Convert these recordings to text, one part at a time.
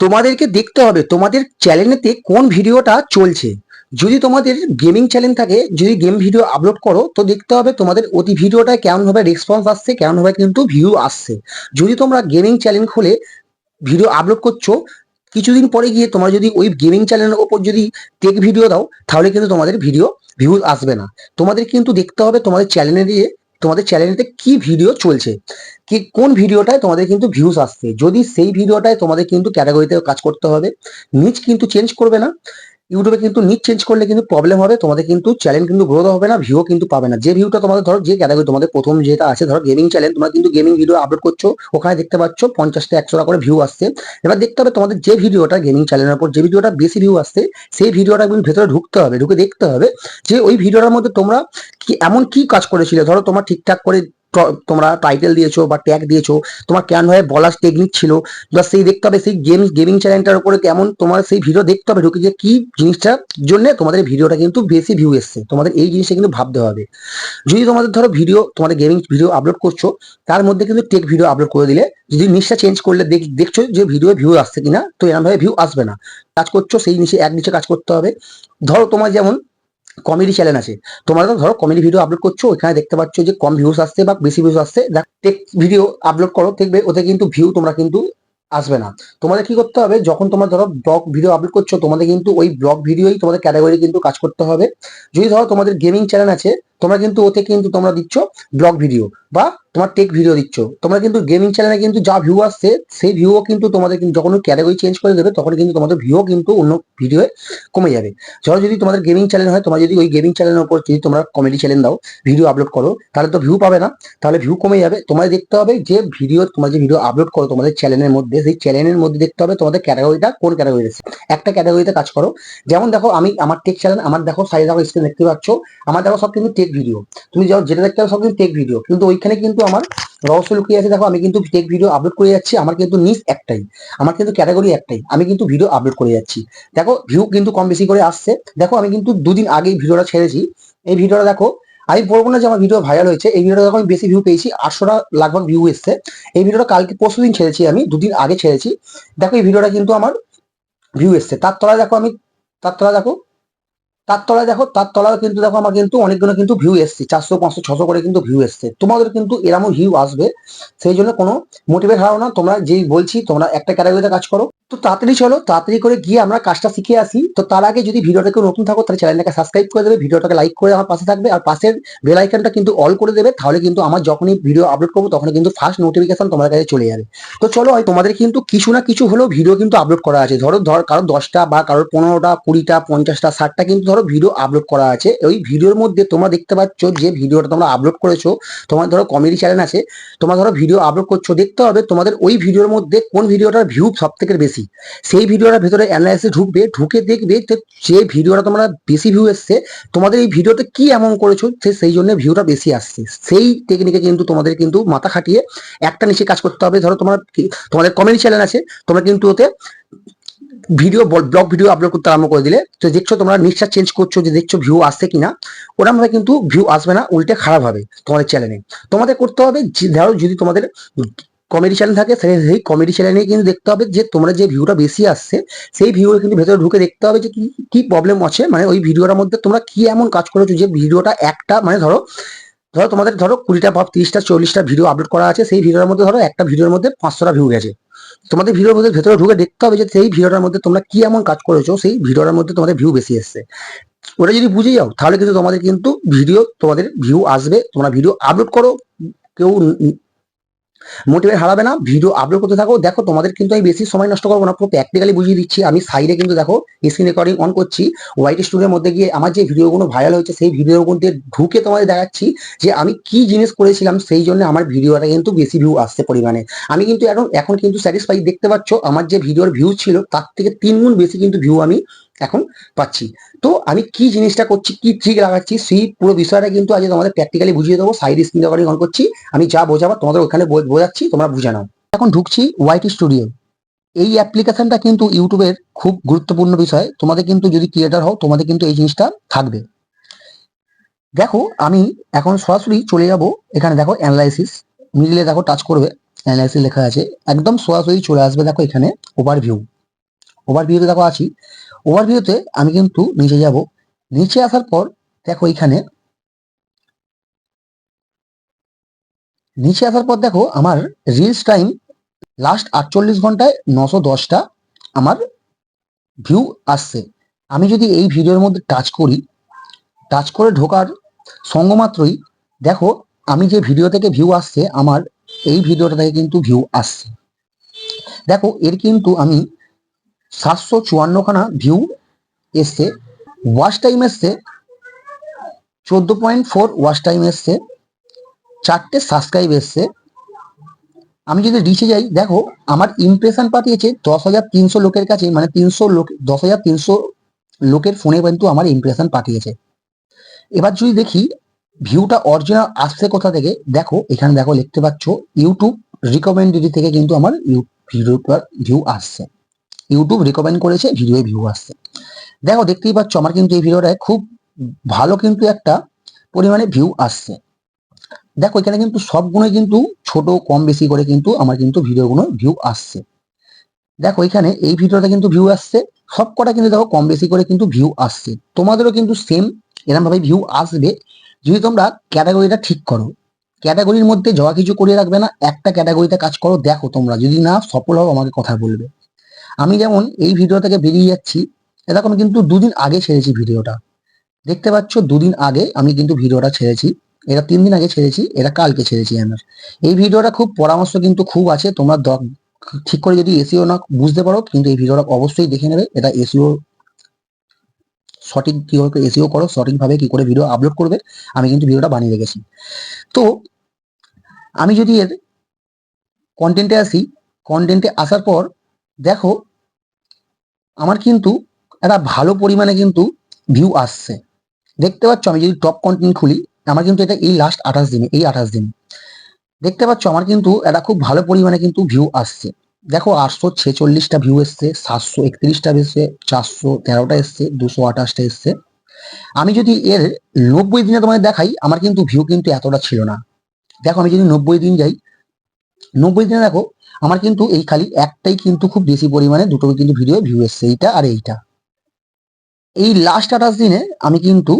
তোমাদেরকে দেখতে হবে তোমাদের চ্যানেলেতে কোন ভিডিওটা চলছে। যদি তোমাদের গেমিং চ্যানেল থাকে, যদি গেম ভিডিও আপলোড করো, তো দেখতে হবে তোমাদের অতি ভিডিওটা কেমনভাবে রেসপন্স আসছে কেমনভাবে কিন্তু ভিউ আসছে। যদি তোমরা গেমিং চ্যানেল খুলে ভিডিও আপলোড করছ, কিছুদিন পরে গিয়ে তোমরা যদি ওই গেমিং চ্যানেলের ওপর যদি টেক ভিডিও দাও, তাহলে কিন্তু তোমাদের ভিডিও ভিউজ আসবে না। তোমাদের কিন্তু দেখতে হবে তোমাদের চ্যানেলে দিয়ে তোমাদের চ্যানেলেতে কি ভিডিও চলছে? কি, কোন ভিডিওটায় তোমাদের কিন্তু ভিউজ আসছে? যদি সেই ভিডিওটায় তোমাদের কিন্তু ক্যাটাগরিতে কাজ করতে হবে নিচ কিন্তু চেঞ্জ করবে না। ইউটিউবে কিন্তু নিচ চেঞ্জ করলে কিন্তু প্রবলেম হবে, তোমাদের কিন্তু চ্যানেল কিন্তু গ্রোথ হবে না ভিউ কিন্তু পাবে না। যে ভিউটা তোমাদের ধরো, যে ক্যাটাগরি তোমাদের প্রথম যেটা আছে, ধরো গেমিং চ্যানেল তোমরা কিন্তু গেমিং ভিডিও আপলোড করছ, ওখানে দেখতে পাচ্ছ পঞ্চাশটা একশোটা করে ভিউ আসছে। এবার দেখতে হবে তোমাদের যে ভিডিওটা গেমিং চ্যানেলের উপর, যে ভিডিওটা বেশি ভিউ আসছে, সেই ভিডিওটা কিন্তু ভেতরে ঢুকতে হবে, ঢুকে দেখতে হবে যে ওই ভিডিওটার মধ্যে তোমরা কি, এমন কি কাজ করেছিলে? ধরো তোমার ঠিকঠাক করে তোমরা টাইটেল দিয়েছ বা ট্যাগ দিয়েছ, তোমার কেমন ভাবে বলার টেকনিক ছিল বা সেই দেখতে হবে, সেই গেম গেমিং চ্যানেলটার উপরে কেমন তোমার সেই ভিডিও দেখতে হবে, ঢুকে যে কি জিনিসটার জন্য তোমাদের ভিডিওটা কিন্তু বেশি ভিউ এসছে। তোমাদের এই জিনিসটা কিন্তু ভাবতে হবে। যদি তোমাদের ধরো ভিডিও তোমাদের গেমিং ভিডিও আপলোড করছ, তার মধ্যে কিন্তু টেক ভিডিও আপলোড করে দিলে, যদি নিচটা চেঞ্জ করলে দেখ- দেখছ যে ভিডিও ভিউ আসছে কিনা, তো এরকম ভাবে ভিউ আসবে না। কাজ করছ, সেই নিচে এক নিচে কাজ করতে হবে। ধরো তোমার যেমন কমেডি চ্যানেল আছে। তোমরা তো ধরো কমেডি ভিডিও আপলোড করছ, ওইখানে দেখতে পাচ্ছ যে কম ভিউস আসছে বা বেশি ভিউস আসছে। টেক ভিডিও আপলোড করো, দেখবে ওতে কিন্তু ভিউ তোমরা কিন্তু আসবে না। তোমাদের কি করতে হবে, যখন তোমরা ধরো ব্লগ ভিডিও আপলোড করছ, তোমাদের কিন্তু ওই ব্লগ ভিডিওই তোমাদের ক্যাটাগরি কিন্তু কাজ করতে হবে। যদি ধরো তোমাদের গেমিং চ্যানেল আছে তোমরা কিন্তু ওতে কিন্তু তোমরা দিচ্ছ ব্লগ ভিডিও বা তোমার টেক ভিডিও দিচ্ছ। তোমরা কিন্তু গেমিং চ্যানেলে কিন্তু যা ভিউ আসছে, সেই ভিউও কিন্তু তোমাদের কিন্তু যখন ক্যাটাগরি চেঞ্জ করে দেবে, তখন কিন্তু তোমাদের ভিউ কিন্তু অন্য ভিডিও কমে যাবে। ধরো যদি তোমাদের গেমিং চ্যানেল হয়, তোমরা যদি ওই গেমিং চ্যানেলের উপর যদি তোমরা কমেডি চ্যানেল দাও ভিডিও আপলোড করো, তাহলে তো ভিউ পাবে না। তাহলে ভিউ কমে যাবে। তোমাদের দেখতে হবে যে ভিডিও তোমরা যে ভিডিও আপলোড করো তোমাদের চ্যানেলের মধ্যে, সেই চ্যানেলের মধ্যে দেখতে হবে তোমাদের ক্যাটাগরিটা কোন ক্যাটাগরি একটা ক্যাটাগরিতে কাজ করো। যেমন দেখো আমি, আমার টেক চ্যানেল আমার দেখো সাইজ দেখো স্ক্রিন দেখতে পাচ্ছ। আমার দেখো সব কিন্তু টেক ভিডিও তুমি যাও, যেটা দেখতে পাবে সব কিন্তু টেক ভিডিও কিন্তু ওইখানে কিন্তু আমার রহস্য লুকিয়ে আছে। দেখো, আমি কিন্তু টেক ভিডিও আপলোড করে যাচ্ছি। আমার কিন্তু নিচ একটাই। আমার কিন্তু ক্যাটাগরি একটাই। আমি কিন্তু ভিডিও আপলোড করে যাচ্ছি। দেখো ভিউ কিন্তু কম বেশি করে আসছে। দেখো, আমি কিন্তু দুদিন আগেই ভিডিওটা ছেড়েছি। এই ভিডিওটা দেখো, আমি বলব না যে আমার ভিডিও ভাইরাল হয়েছে। এই ভিডিওটা আমি বেশি ভিউ পেয়েছি। আটশোটা লাগভাগ ভিউ এসছে। এই ভিডিওটা কালকে, পরশু দিন ছেড়েছি আমি। দুদিন আগে ছেড়েছি। দেখো, এই ভিডিওটা কিন্তু আমার ভিউ এসছে। তার তলায় দেখো, আমি তার তলায় দেখো তার তলায় দেখো, তার তলায় কিন্তু দেখো আমার কিন্তু অনেকগুলো কিন্তু ভিউ এসছে। চারশো, পাঁচশো, ছশো করে কিন্তু ভিউ এসছে। তোমাদের কিন্তু এরমও ভিউ আসবে। সেই জন্য কোনো মোটিভেট হারো না। তোমরা যেই বলছি, তোমরা একটা ক্যাটাগরিতে কাজ করো। তো তাড়াতাড়ি চলো, তাড়াতাড়ি করে গিয়ে আমরা কাজটা শিখে আসি। তো তার আগে যদি ভিডিওটা কেউ নতুন থাকো, তাহলে চ্যানেলটাকে সাবস্ক্রাইব করে দেবে, ভিডিওটাকে লাইক করে আমার পাশে থাকবে, আর পাশের বেল আইকনটা কিন্তু অল করে দেবে, তাহলে কিন্তু আমার যখনই ভিডিও আপলোড করব তখন কিন্তু ফার্স্ট নোটিফিকেশন তোমার কাছে চলে যাবে। তো চলো হয় তোমাদের কিন্তু কিছু না কিছু হলেও ভিডিও কিন্তু আপলোড করা আছে। ধরো, ধর কারও দশটা বা কারোর পনেরোটা, কুড়িটা, পঞ্চাশটা, ষাটটা কিন্তু ধরো ভিডিও আপলোড করা আছে। ওই ভিডিওর মধ্যে তোমরা দেখতে পাচ্ছ যে ভিডিওটা তোমরা আপলোড করেছ, তোমার ধরো কমেডি চ্যানেল আছে, তোমরা ধরো ভিডিও আপলোড করছ, দেখতে হবে তোমাদের ওই ভিডিওর মধ্যে কোন ভিডিওটার ভিউ সব থেকে বেশি। সেই ভিডিওটার ভেতরে অ্যানালাইসিস ঢুকবে, ঢুকে দেখবে যে ভিডিওটা তোমরা বেশি ভিউ এসছে, তোমাদের এই ভিডিওতে কি এমন করেছ সেই জন্য ভিউটা বেশি আসছে। সেই টেকনিকে কিন্তু তোমাদের কিন্তু মাথা খাটিয়ে একটা নিচে কাজ করতে হবে। ধরো তোমার তোমাদের কমেডি চ্যানেল আছে, তোমরা কিন্তু ওতে ভিডিও ব্লগ ভিডিও আপলোড করতে আরম্ভ করে দিলে। তো দেখছ তোমরা নিশ্চয় চেঞ্জ করছ যে দেখছ ভিউ আসছে কিনা। ওরকম ভাবে কিন্তু ভিউ আসবে না, উল্টে খারাপ হবে তোমাদের চ্যানেলে তোমাদের করতে হবে ধরো যদি তোমাদের কমেডি চ্যানেল থাকে, সেই কমেডি চ্যানেলে কিন্তু দেখতে হবে যে তোমরা যে ভিউটা বেশি আসছে, সেই ভিউ কিন্তু ভেতরে ঢুকে দেখতে হবে যে কি কি প্রবলেম আছে। মানে ওই ভিডিওটার মধ্যে তোমরা কি এমন কাজ করেছ যে ভিডিওটা একটা মানে ধরো ধরো তোমাদের ধরো কুড়িটা বা তিরিশটা, চল্লিশটা ভিডিও আপলোড করা আছে, সেই ভিডিওর মধ্যে ধরো একটা ভিডিওর মধ্যে পাঁচশোটা ভিউ গেছে। তোমাদের ভিডিওর মধ্যে ভেতরে ঢুকে দেখতে হবে যে সেই ভিডিওটার মধ্যে তোমরা কি এমন কাজ করেছ, সেই ভিডিওটার মধ্যে তোমাদের ভিউ বেশি এসছে। ওটা যদি বুঝে যাও, তাহলে কিন্তু তোমাদের কিন্তু ভিডিও তোমাদের ভিউ আসবে। তোমরা ভিডিও আপলোড করো, কেউ মোটিভেট হারাবে না ভিডিও আপলোড করতে থাকো। দেখো, তোমাদের কিন্তু আমি বেশি সময় নষ্ট করব না, পুরো প্র্যাকটিক্যালি বুঝিয়ে দিচ্ছি। আমি সাইডে কিন্তু দেখো স্ক্রিন রেকর্ডিং অন করছি। হোয়াইট স্টুডিওর মধ্যে গিয়ে আমার যে ভিডিওগুলো ভাইরাল হয়েছে, সেই মধ্যে ঢুকে তোমাদের দেখাচ্ছি যে আমি কি জিনিস করেছিলাম, সেই জন্য আমার ভিডিওটা কিন্তু বেশি ভিউ আসছে পরিমাণে। আমি কিন্তু এখন এখন কিন্তু স্যাটিসফাই দেখতে পাচ্ছ, আমার যে ভিডিওর ভিউ ছিল, তার থেকে তিন গুণ বেশি কিন্তু ভিউ আমি এখন পাচ্ছি। তো আমি কি জিনিসটা করছি, কি ট্রিক লাগাচ্ছি, সেই পুরো বিষয়টা কিন্তু আজ তোমাদের প্র্যাকটিক্যালি বুঝিয়ে দেবো সাইড স্ক্রিন রেকর্ডিং অন করছি। আমি যা বোঝাবো তোমাদের ওখানে বোঝাচ্ছি, তোমরা বুঝে নাও। এখন ঢুকছি ওয়াইটি স্টুডিও এই অ্যাপ্লিকেশনটা কিন্তু ইউটিউবের খুব গুরুত্বপূর্ণ বিষয়। তোমাদের কিন্তু যদি ক্রিয়েটার হও, তোমাদের কিন্তু এই জিনিসটা থাকবে। দেখো, আমি এখন সরাসরি চলে যাব। এখানে দেখো অ্যানালাইসিস মিডিলে দেখো টাচ করবে। অ্যানালাইসিস লেখা আছে। একদম সরাসরি চলে আসবে দেখো এখানে ওভারভিউ ওভারভিউতে দেখো আছি। ওভারভিউতে আমি কিন্তু নিচে যাব। নিচে আসার পর দেখো এখানে। নিচে আসার পর দেখো আমার রিলস টাইম লাস্ট আটচল্লিশ ঘন্টায় নশো দশটা আমার ভিউ আসছে। আমি যদি এই ভিডিওর মধ্যে টাচ করি টাচ করে ঢোকার সঙ্গমাত্রই দেখো আমি যে ভিডিও থেকে ভিউ আসছে, আমার এই ভিডিওটা থেকে কিন্তু ভিউ আসছে। দেখো এর কিন্তু আমি সাতশো চুয়ান্নখানা ভিউ এসছে ওয়াচ টাইম এসছে, চোদ্দ পয়েন্ট ফোর ওয়াচ টাইম এসছে, চারটে সাবস্ক্রাইব এসছে। আমি যদি রিচে যাই, দেখো, আমার ইমপ্রেশন পাঠিয়েছে দশ হাজার তিনশো লোকের কাছে মানে তিনশো লোক, দশ হাজার তিনশো লোকের ফোনে কিন্তু আমার ইমপ্রেশন পাঠিয়েছে। এবার যদি দেখি ভিউটা অরিজিনাল আসছে কোথা থেকে, দেখো, এখানে দেখো লিখতে পাচ্ছ ইউটিউব রিকমেন্ডেড থেকে কিন্তু আমার ভিউ আসছে। ইউটিউব রিকমেন্ড করেছে ভিডিও ভিউ আসছে। দেখো, দেখতেই পাচ্ছ আমার কিন্তু এই ভিডিওটায় খুব ভালো কিন্তু একটা পরিমাণে ভিউ আসছে। দেখো, এখানে কিন্তু সবগুলো কিন্তু ছোট, কম, বেশি করে কিন্তু আমার কিন্তু ভিডিওগুলো ভিউ আসছে। দেখো, এখানে এই ভিডিওটা কিন্তু ভিউ আসছে সব কটা কিন্তু দেখো কম, বেশি করে কিন্তু ভিউ আসছে। তোমাদেরও কিন্তু সেম এরকম ভাবে ভিউ আসবে। যদি তোমরা ক্যাটাগরিটা ঠিক করো ক্যাটাগরির মধ্যে জগা কিছু করে রাখবে না, একটা ক্যাটাগরিতে কাজ করো, দেখো তোমরা। যদি না, সফল হও, আমাকে কথা বলবে। আমি যেমন এই ভিডিও থেকে বেরিয়ে যাচ্ছি, এরকম কিন্তু দুদিন আগে ছেড়েছি ভিডিওটা দেখতে পাচ্ছ, দুদিন আগে আমি কিন্তু ভিডিওটা ছেড়েছি। এটা তিন দিন আগে ছেড়েছি, এটা কালকে ছেড়েছি আমার এই ভিডিওটা খুব পরামর্শ কিন্তু খুব আছে, তোমরা ঠিক করে যদি এসিও না বুঝতে পারো, কিন্তু এই ভিডিওটা অবশ্যই দেখে নেবে। এটা এসিও সঠিক কীভাবে এসিও করো, সঠিকভাবে কি করে ভিডিও আপলোড করবে, আমি কিন্তু ভিডিওটা বানিয়ে রেখেছি। তো, আমি যদি এর কন্টেন্টে আসি কন্টেন্টে আসার পর দেখো, আমার কিন্তু একটা ভালো পরিমাণে কিন্তু ভিউ আসছে। দেখতে পাচ্ছ, আমি যদি টপ কন্টেন্ট খুলি, আমার কিন্তু এটা এই লাস্ট আঠাশ দিনে, এই আঠাশ দিনে। দেখতে পাচ্ছ, আমার কিন্তু এটা খুব ভালো পরিমাণে কিন্তু ভিউ আসছে। দেখো, আটশো ছেচল্লিশটা ভিউ এসছে, সাতশো একত্রিশটা এসছে, চারশো তেরোটা এসছে, দুশো আঠাশটা এসছে। আমি যদি এর নব্বই দিনে তোমাদের দেখাই, আমার কিন্তু ভিউ কিন্তু এতটা ছিল না। দেখো, আমি যদি নব্বই দিন যাই, নব্বই দিনে দেখো আমার কিন্তু এই খালি একটাই কিন্তু খুব বেশি পরিমাণে দুটো কিন্তু ভিডিও ভিউ এসছে, এইটা আর এইটা। এই লাস্ট আঠাশ দিনে আমি কিন্তু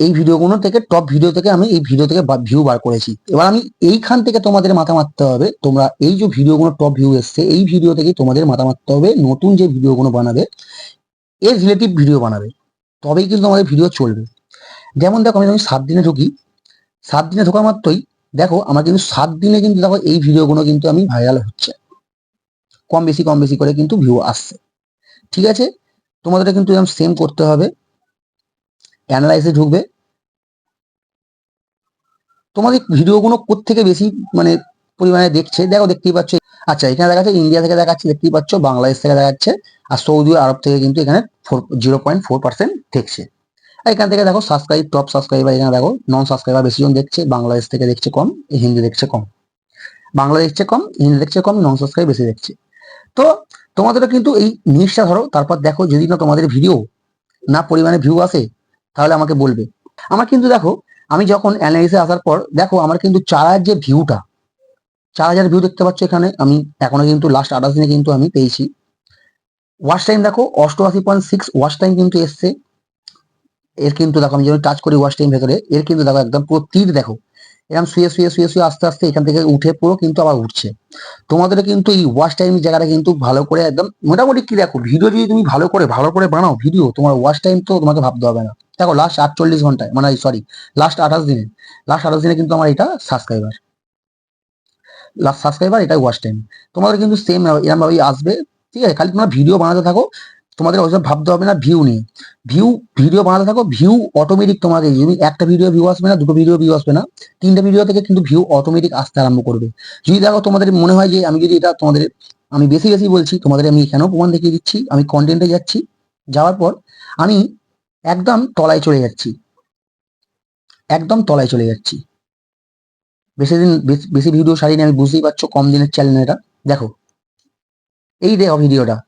এই ভিডিওগুলো থেকে টপ ভিডিও থেকে আমি এই ভিডিও থেকে ভিউ বার করেছি। এবার আমি এইখান থেকে তোমাদের মাথা মারতে হবে, তোমরা এই যে ভিডিওগুলো টপ ভিউ এসছে, এই ভিডিও থেকে তোমাদের মাথা মারতে হবে, নতুন যে ভিডিওগুলো বানাবে, এর রিলেটিভ ভিডিও বানাবে, তবেই কিন্তু আমাদের ভিডিও চলবে। যেমন দেখো আমি যখন সাত দিনে ঢুকি, সাত দিনে ঢোকা মাত্রই দেখো, আমার কিন্তু সাত দিনে কিন্তু দেখো এই ভিডিওগুলো কিন্তু আমি ভাইরাল হচ্ছে। কম বেশি কম বেশি করে কিন্তু ভিউ আসছে। ঠিক আছে? তোমাদের কিন্তু এরকম সেম করতে হবে। অ্যানালাইসে ঢুকবে। তোমাদের ভিডিওগুলো থেকে বেশি মানে পরিমাণে দেখছে? দেখো, দেখতেই পাচ্ছ। আচ্ছা এখানে দেখাচ্ছে ইন্ডিয়া থেকে দেখাচ্ছে, দেখতেই পাচ্ছ। বাংলাদেশ থেকে দেখাচ্ছে। আর সৌদি আরব থেকে কিন্তু এখানে জিরো পয়েন্ট ফোর পার্সেন্ট দেখছে। এখান থেকে দেখো সাবস্ক্রাইব টপ সাবস্ক্রাইবার এখানে দেখো নন সাবস্ক্রাইবার বেশি জন দেখছে, বাংলাদেশ থেকে দেখছে কম, হিন্দি দেখছে কম। বাংলা দেখছে কম, হিন্দি দেখছে কম নন সাবস্ক্রাইব বেশি দেখছে। তো তোমাদেরও কিন্তু এই নিউজটা ধরো, তারপর দেখো যদি না তোমাদের ভিডিও না পরিমাণে ভিউ আসে, তাহলে আমাকে বলবে। আমার কিন্তু দেখো, আমি যখন অ্যানালিসে আসার পর, দেখো আমার কিন্তু চার হাজার যে ভিউটা চার হাজার ভিউ দেখতে পাচ্ছ এখানে, আমি এখনও কিন্তু লাস্ট আঠাশ দিনে কিন্তু আমি পেয়েছি। ওয়াশ টাইম দেখো, অষ্টআশি পয়েন্ট সিক্স ওয়াশ টাইম কিন্তু এসছে। এর কিন্তু দেখো আমি যখন টাচ করি ওয়াশ টাইম ভেতরে, এর কিন্তু দেখো একদম পুরো তীর দেখো। এরকম শুয়ে শুয়ে শুয়ে শুয়ে আস্তে আস্তে এখান থেকে উঠে পুরো কিন্তু আবার উঠছে। তোমাদের কিন্তু এই ওয়াশ টাইম জায়গাটা কিন্তু ভালো করে একদম মোটামুটি কি দেখো ভিডিও যদি তুমি ভালো করে ভালো করে বানাও ভিডিও তোমার ওয়াশ টাইম তো তোমাকে ভাবতে হবে না। দেখো লাস্ট আটচল্লিশ ঘন্টায় মানে সরি লাস্ট আঠাশ দিনে লাস্ট আঠাশ দিনে কিন্তু আমার এটা সাবস্ক্রাইবার লাস্ট সাবস্ক্রাইবার এটা ওয়াশ টাইম তোমাদের কিন্তু সেম এরকম ভাবেই আসবে, ঠিক আছে? খালি তোমরা ভিডিও বানাতে থাকো তোমাদের ওইসব ভাবতে হবে না ভিউ নিয়ে। ভিউ ভিডিও বানাতে থাকো ভিউ অটোমেটিক তোমাদের, যদি একটা ভিডিও ভিউ আসবে না, দুটো ভিডিও ভিউ আসবে না, তিনটা ভিডিও থেকে কিন্তু ভিউ অটোমেটিক আসতে আরম্ভ করবে। যদি দেখো তোমাদের মনে হয় যে আমি যদি এটা তোমাদের, আমি বেশি বেশি বলছি, তোমাদের আমি এখানেও প্রমাণ দেখিয়ে দিচ্ছি, আমি কন্টেন্টে যাচ্ছি, যাওয়ার পর আমি একদম তলায় চলে যাচ্ছি। একদম তলায় চলে যাচ্ছি। বেশি দিন, বেশ- ভিডিও সারিনি আমি বুঝতেই পারছ, কম দিনের চ্যানেল এটা। দেখো, এই দেখো ভিডিওটা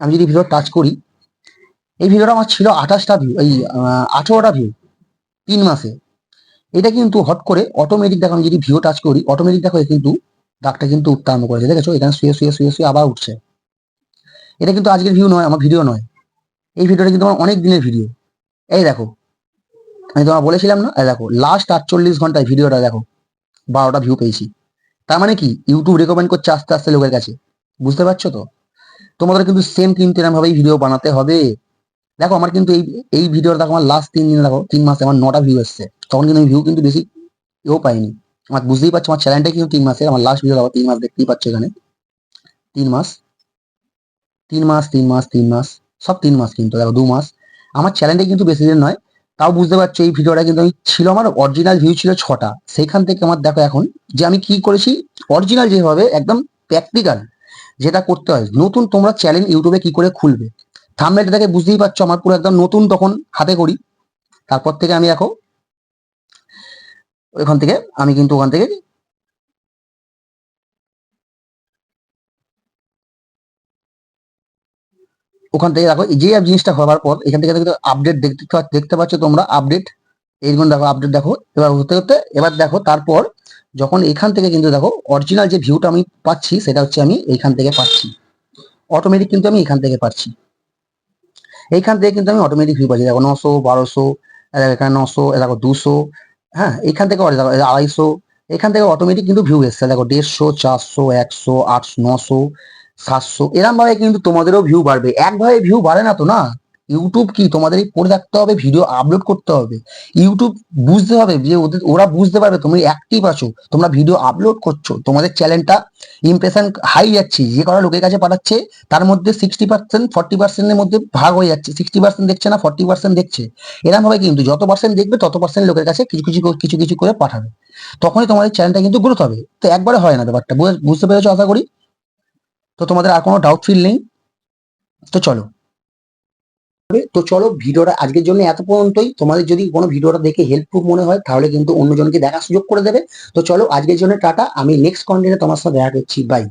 আমি যদি ভিডিও টাচ করি, এই ভিডিওটা আমার ছিল আঠাশটা ভিউ এই আঠেরোটা ভিউ তিন মাসে। এটা কিন্তু হট করে অটোমেটিক দেখো, আমি যদি ভিউ টাচ করি অটোমেটিক দেখো কিন্তু দাগটা কিন্তু আরম্ভ করেছে, দেখেছ? এখানে শুয়ে শুয়ে শুয়ে শুয়ে আবার উঠছে। এটা কিন্তু আজকের ভিউ নয়, আমার ভিডিও নয়। এই ভিডিওটা কিন্তু আমার অনেক দিনের ভিডিও এই দেখো, আমি তোমার বলেছিলাম না? এই দেখো লাস্ট আটচল্লিশ ঘন্টায় ভিডিওটা দেখো, বারোটা ভিউ পেয়েছি। তার মানে কি? ইউটিউব রেকমেন্ড করছে আস্তে আস্তে লোকের কাছে। বুঝতে পারছ তো? তোমাদের কিন্তু সেম কিন্তু এরকম ভাবেই ভিডিও বানাতে হবে। দেখো, আমার কিন্তু এই এই ভিডিওটা দেখো, আমার লাস্ট তিন দিন দেখো, তিন মাসে আমার নটা ভিউ এসছে তখন কিন্তু আমি ভিউ কিন্তু বেশি এও পাইনি। আমার বুঝতেই পারছ, আমার চ্যানেলটা কিন্তু তিন মাসে আমার লাস্ট ভিডিও দেখো, তিন মাস দেখতেই পাচ্ছ এখানে। তিন মাস তিন মাস তিন মাস তিন মাস, সব তিন মাস কিন্তু, দেখো, দু মাস। আমার চ্যানেলটা কিন্তু বেশি দিন নয়, তাও বুঝতে পারছ, এই ভিডিওটা কিন্তু আমি ছিল, আমার অরিজিনাল ভিউ ছিল ছটা। সেখান থেকে আমার দেখো এখন, যে আমি কি করেছি অরিজিনাল যেভাবে, একদম প্র্যাকটিক্যাল যেটা করতে হয়। নতুন তোমরা চ্যানেল ইউটিউবে কি করে খুলবে? থামনেলটা দেখে বুঝতেই পারছ আমার পুরো একদম নতুন তখন হাতে করি। তারপর থেকে আমি এখন ওখান থেকে আমি কিন্তু ওখান থেকে ওখান থেকে দেখো, যে জিনিসটা হওয়ার পর এখান থেকে আপডেট দেখতে দেখতে পাচ্ছ তোমরা আপডেট এইগুলো দেখো আপডেট দেখো। এবার হতে হতে এবার দেখো, তারপর যখন এখান থেকে কিন্তু দেখো অরিজিনাল যে ভিউটা আমি পাচ্ছি, সেটা হচ্ছে আমি এইখান থেকে পাচ্ছি। অটোমেটিক কিন্তু আমি এখান থেকে পাচ্ছি। এইখান থেকে কিন্তু আমি অটোমেটিক ভিউ পাচ্ছি। দেখো নশো, বারোশো এখানে নশো দেখো দুশো হ্যাঁ এখান থেকে আড়াইশো, এখান থেকে অটোমেটিক কিন্তু ভিউ এসছে। দেখো দেড়শো, চারশো, একশো, আটশো, নশো, সাতশো, এরম ভাবে কিন্তু তোমাদেরও ভিউ বাড়বে। একভাবে ভিউ বাড়ে না তো না? ইউটিউব কি? তোমাদের পড়ে থাকতে হবে ভিডিও আপলোড করতে হবে। ইউটিউব বুঝতে হবে যে ওদের, ওরা বুঝতে পারবে, তুমি অ্যাক্টিভ আছো, তোমরা ভিডিও আপলোড করছ, তোমাদের চ্যানেলটা ইমপ্রেশন হাই যাচ্ছে, যে করা লোকের কাছে পাঠাচ্ছে, তার মধ্যে সিক্সটি পার্সেন্ট ফর্টি পার্সেন্টের মধ্যে ভাগ হয়ে যাচ্ছে সিক্সটি পার্সেন্ট দেখছে না ফর্টি পার্সেন্ট দেখছে। এরকম ভাবে কিন্তু, যত পার্সেন্ট দেখবে, তত পার্সেন্ট লোকের কাছে কিছু কিছু কিছু কিছু করে পাঠাবে। তখনই তোমাদের চ্যানেলটা কিন্তু গ্রোথ হবে। তো একবারে হয় না ব্যাপারটা বুঝ- বুঝতে পেরেছ আশা করি? তো তোমাদের আর কোনো ডাউট ফিল নেই। তো চলো। তো চলো ভিডিওটা আজকের জন্য এত পর্যন্তই। তোমাদের যদি কোনো ভিডিওটা দেখে হেল্পফুল মনে হয়, তাহলে কিন্তু অন্যজনকে দেখার সুযোগ করে দেবে। তো চলো আজকের জন্য টাটা। আমি নেক্সট কন্টেন্টে তোমার সাথে দেখা করছি। বাই